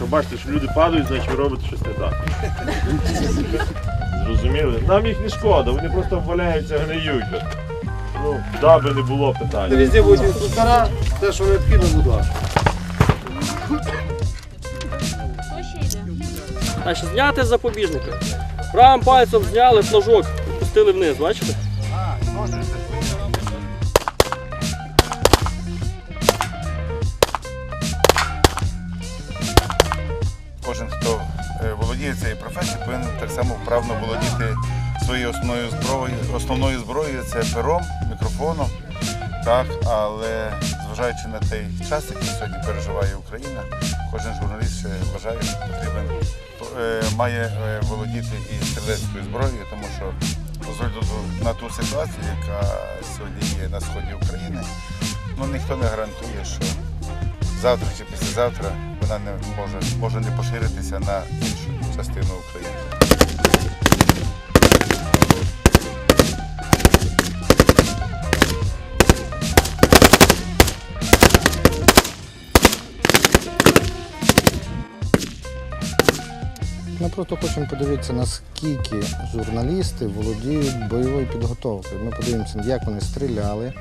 Якщо бачите, що люди падають, значить ви робите щось не так. Зрозуміли? Нам їх не шкода, вони просто валяються, гниють. Ну, даби не було питань. Везде будуть інструктора, те, що необхідно, будь ласка. Значить, зняти з запобіжника. Правим пальцем зняли флажок, пустили вниз, бачите? Кожен, хто е, володіє цією професією, повинен так само вправно володіти своєю основною зброєю. Основною зброєю це пером, мікрофоном. Так, але зважаючи на той час, який сьогодні переживає Україна, кожен журналіст вважає, що потрібен е, має е, володіти і стрілецькою зброєю, тому що з на ту ситуацію, яка сьогодні є на сході України, ну ніхто не гарантує, що завтра чи післязавтра вона може, може не поширитися на іншу частину України. Ми просто хочемо подивитися, наскільки журналісти володіють бойовою підготовкою. Ми подивимося, як вони стріляли,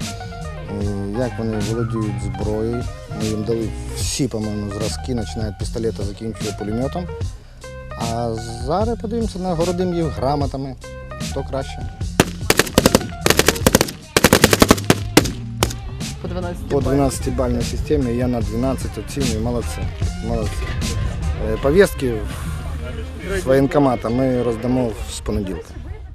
як вони володіють зброєю. Ми їм дали всі, по-моєму, зразки, починають пістолета, закінчує пулеметом. А зараз подивимося, нагородимо їх грамотами. Хто краще. По 12 По 12-бальній системі я на 12 оцінюю. Молодці. Молодці. Е, Повістки з воєнкомата ми роздамо з понеділка.